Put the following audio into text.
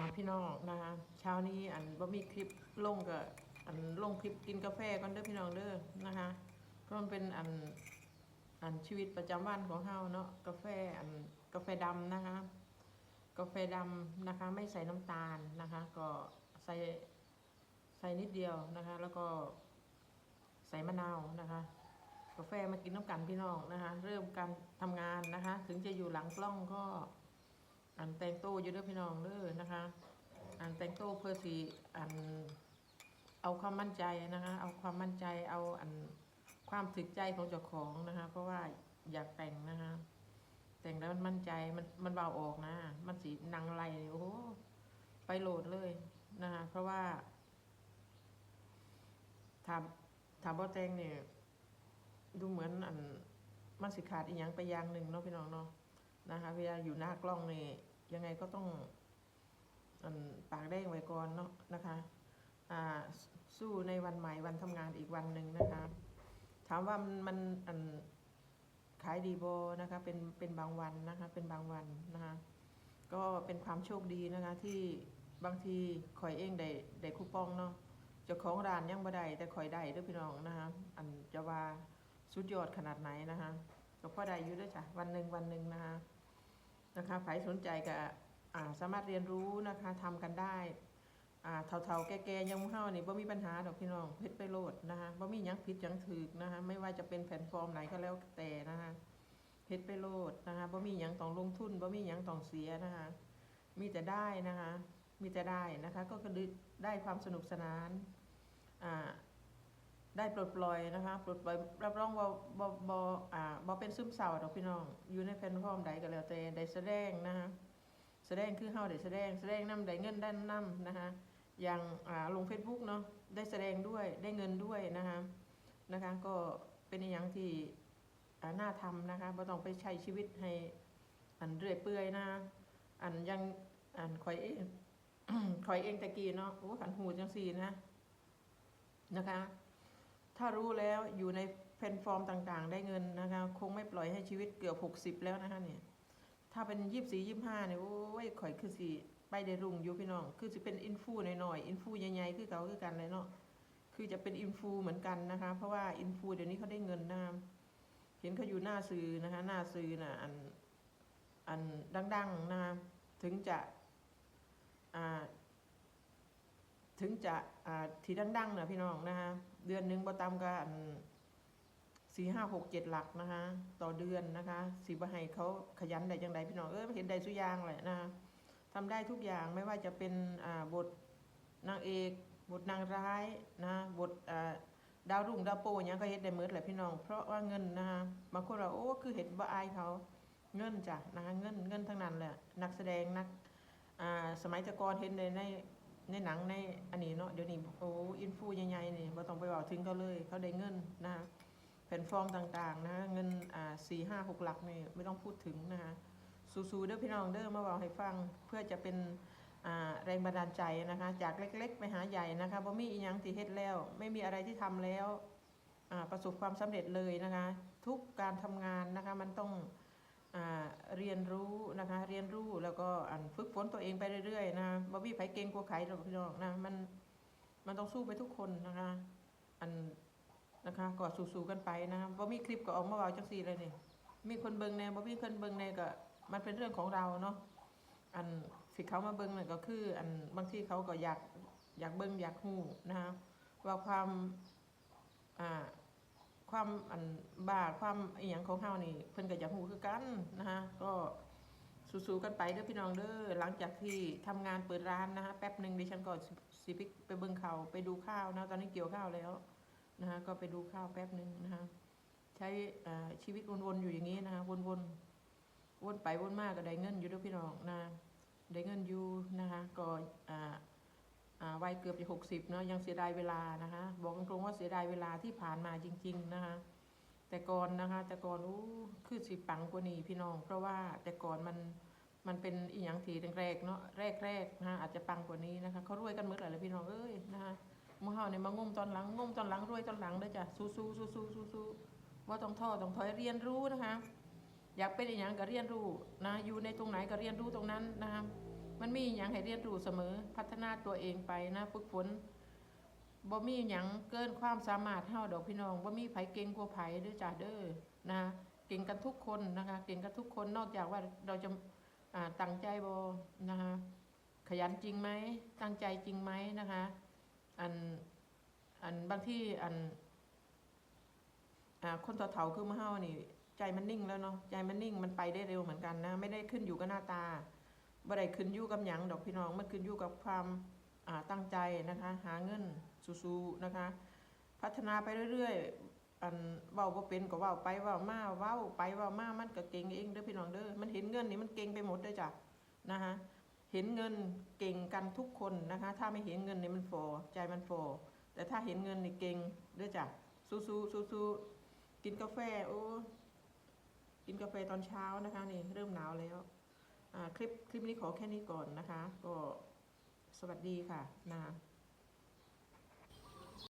อ่าพี่น้องนะคะเช้านี้อันบ่มีคลิปลงกับอันลงคลิปกินกาแฟก่อนเด้อพี่น้องเด้อนะคะเพราะมันเป็นอันอันชีวิตประจำวันของเฮาเนาะกาแฟอันกาแฟดำนะคะ กาแฟดำนะคะ ไม่ใส่น้ำตาลนะคะ ก็ใส่ใส่นิดเดียวนะคะ แล้วก็ใส่มะนาวนะคะ กาแฟมากินน้ำกันพี่น้องนะคะ เริ่มการทำงานนะคะ ถึงจะอยู่หลังกล้องก็ อันแต่งโตอยู่เด้อพี่น้องเด้อนะคะ อันแต่งโตเพื่อสีอันเอาความมั่นใจนะคะ เอาความมั่นใจเอาอันความถึกใจของเจ้าของนะคะ เพราะว่าอยากแต่งนะคะ แต่งแล้วมันมั่นใจมันมันเบาออกนะ มันสีนางไรโอ้โหไปโหลดเลยนะคะ เพราะว่าถามถามว่าแต่งเนี่ยดูเหมือนอันมันสิขาดอีหยังไปอย่างหนึ่งเนาะพี่น้องเนาะนะคะเวลาอยู่หน้ากล้องนี่ ยังไงก็ต้องปากแดงไว้ก่อนเนาะนะคะสู้ในวันใหม่วันทำงานอีกวันหนึ่งนะคะ ถามว่ามันมันนขายดีโบนะคะเป็นเป็นบางวันนะคะเป็นบางวันนะคะก็เป็นความโชคดีนะคะที่บางทีข่อยเองได้ได้คูปองเนาะเจ้าของร้านยังบ่ได้แต่ข่อยได้ด้วยพี่น้องนะคะอันจะว่าสุดยอดขนาดไหนนะคะก็พอได้อยู่ด้วยจ้ะวันหนึ่งวันหนึ่งนะคะ นะคะใครสนใจก็สามารถเรียนรู้นะคะทำกันได้อ่าเท่าๆแก่ๆยังเฮานี่บ่มีปัญหาดอกพี่น้องเพชรไปโลดนะคะบ่มียังผิดยังถูกนะคะไม่ว่าจะเป็นแพลตฟอร์มไหนก็แล้วแต่นะคะเพชรไปโลดนะคะบ่มียังต้องลงทุนบ่มียังต้องเสียนะคะมีแต่ได้นะคะมีแต่ได้นะคะก็คือได้ความสนุกสนานอ่า ได้ปลดปล่อยนะคะปลดปล่อยรับรองว่าบ่บ่อ่าบ่เป็นซึมเศร้าดอกพี่น้องอยู่ในแพลตฟอร์มใดก็แล้วแต่ได้แสดงนะคะแสดงคือเฮาได้แสดงแสดงนำได้เงินได้นำนะคะอย่างอ่าลง Facebook เนาะได้แสดงด้วยได้เงินด้วยนะคะนะคะก็เป็นอย่างที่อ่าน่าทำนะคะบ่ต้องไปใช้ชีวิตให้อันเรื่อยเปื่อยนะอันยังอันข่อยเองข่อยเองตะกี้เนาะโอ้ขันหูจังซี่นะนะคะ ถ้ารู้แล้วอยู่ในแพลตฟอร์มต่างๆ ได้เงินนะคะ คงไม่ปล่อยให้ชีวิตเกือบหกสิบแล้วนะคะเนี่ย ถ้าเป็นยี่สี่ยี่ห้าเนี่ยโอ้ยข่อยคือสิไปได้รุ่งอยู่พี่น้อง คือสิเป็นอินฟูหน่อยๆอินฟูใหญ่ๆคือเขาคือกันเลยเนาะคือจะเป็นอินฟูเหมือนกันนะคะ เพราะว่าอินฟูเดี๋ยวนี้เขาได้เงินนะเห็นเขาอยู่หน้าสื่อนะคะ หน้าสื่อน่ะอันอันดังๆนะคะถึงจะอ่าถึงจะอ่าที่ดังๆนะพี่น้องนะคะ เดือนหนึ่งบ่ต่ำกันสี่ห้าหกเจ็ดหลักนะคะ ต่อเดือนนะคะสีบให้เขาขยันได้ยังไงพี่น้องเออเห็นได้สุยางแหละนะทำได้ทุกอย่างไม่ว่าจะเป็นบทนางเอก บทนางร้ายนะบทดาวรุ่งดาวโปอย่างก็เฮ็ดได้เมือนแหละพี่น้อง เพราะว่าเงินนะคะบางคนเราโอ้คือเห็นว่าอายเขาเงินจ้ะนะคะเงินเงินทั้งนั้นแหละนักแสดงนักสมัยตะกอนเห็นในใน ในหนังในอันนี้เนาะเดี๋ยวนี้โอ้อินฟูใหญ่ๆนี่บ่ต้องไปบอกถึงเขาเลย เขาได้เงินนะแผ่นฟอร์มต่างๆนะเงินอ่าสี่ห้าหกหลักนี่ไม่ต้องพูดถึงนะคะสู้ๆเด้อพี่น้องเด้อมาบอกให้ฟังเพื่อจะเป็นอ่าแรงบันดาลใจนะคะ จากเล็ก ๆ ไปหาใหญ่นะคะบ่มีอีหยังที่เฮ็ดแล้ว ไม่มีอะไรที่ทำแล้วอ่าประสบความสำเร็จเลยนะคะ ทุกการทำงานนะคะมันต้อง เรียนรู้นะคะ เรียนรู้แล้วก็อันฝึกฝนตัวเองไปเรื่อยๆนะบ่มีไผเก่งกว่าใครหรอกพี่น้องนะมันมันต้องสู้ไปทุกคนนะคะ อันนะคะก็สู้ๆกันไปนะบ่มีคลิปก็ออกมาเว้าจังซี่เลยนี่มีคนเบิ่งแน่บ่มีคนเบิ่งแน่ก็มันเป็นเรื่องของเราเนาะอันสิเขามาเบิ่งน่ะก็คือ อันบางทีเขาก็อยากอยากเบิ่งอยากฮู้นะคะว่าความอ่า ความอันบ้าความอีหยังของเฮานี่เพิ่นก็อยากฮู้คือกันนะคะก็สู้ๆกันไปเด้อพี่น้องเด้อหลังจากที่ทำงานเปิดร้านนะคะแป๊บหนึ่งดิฉันก็สิสิไปไปเบิ่งข่าวไปดูข้าวนะตอนนี้เกี่ยวข้าวแล้วนะคะก็ไปดูข้าวแป๊บหนึ่งนะคะใช้ชีวิตวนๆอยู่อย่างนี้นะคะวนๆวนไปวนมากก็ได้เงินอยู่เด้อพี่น้องนะได้เงินอยู่นะคะก็อ่อ่า วัยเกือบจะหกสิบเนาะยังเสียดายเวลานะคะบอกตรงๆว่าเสียดายเวลาที่ผ่านมาจริง ๆนะคะ แต่ก่อนนะคะแต่ก่อนอู้คือสิปังกว่านี้พี่น้อง เพราะว่าแต่ก่อนมันมันเป็นอีหยังทีแรกๆเนาะแรกๆนะคะอาจจะปังกว่านี้นะคะเขารวยกันหมดเลยพี่น้องเอ้ยนะคะมื่อเฮาเนี่ยมางมตอนหลังงมตอนหลังรวยตอนหลังเด้อจ้ะสู้ๆสู้ๆสู้ๆว่าต้องท้อต้องถอยเรียนรู้นะคะ อยากเป็นอีหยังก็เรียนรู้นะอยู่ในตรงไหนก็เรียนรู้ตรงนั้นนะคะ มันมีอย่างให้เรียนรู้เสมอ พัฒนาตัวเองไปนะฝึกฝนบ่มีหยังเกินความสามารถเฮาดอกพี่น้องบ่มีไผเก่งกว่าไผเด้อจ้าเด้อนะเก่งกันทุกคนนะคะ เก่งกันทุกคนนอกจากว่าเราจะาตั้งใจบ่นะคะขยันจริงไหมตั้งใจจริงไหมนะคะ อันอันบางที่อันอ่าคนเฒ่าๆคือมาเฮานี่ ใจมันนิ่งแล้วเนาะใจมันนิ่งมันไปได้เร็วเหมือนกันนะ ไม่ได้ขึ้นอยู่กับหน้าตา บ่ได้ขึ้นอยู่กับหยังดอกพี่น้องมันขึ้นอยู่กับความตั้งใจนะคะ หาเงินสู้ๆนะคะ พัฒนาไปเรื่อยๆอันเว้าบ่เป็นก็เว้าไปเว้ามาเว้าไปเว้ามามันก็เก่งเองเด้อพี่น้องเด้อมันเห็นเงินนี่มันเก่งไปหมดเด้อจ้ะนะคะเห็นเงินเก่งกันทุกคนนะคะ ถ้าไม่เห็นเงินนี่มันฟอใจมันฟอแต่ถ้าเห็นเงินนี่เก่งเด้อจ้ะสู้ๆสู้ๆกินกาแฟโอ้กินกาแฟตอนเช้านะคะนี่เริ่มหนาวแล้ว คลิปคลิปนี้ขอแค่นี้ก่อนนะคะ ก็สวัสดีค่ะนะ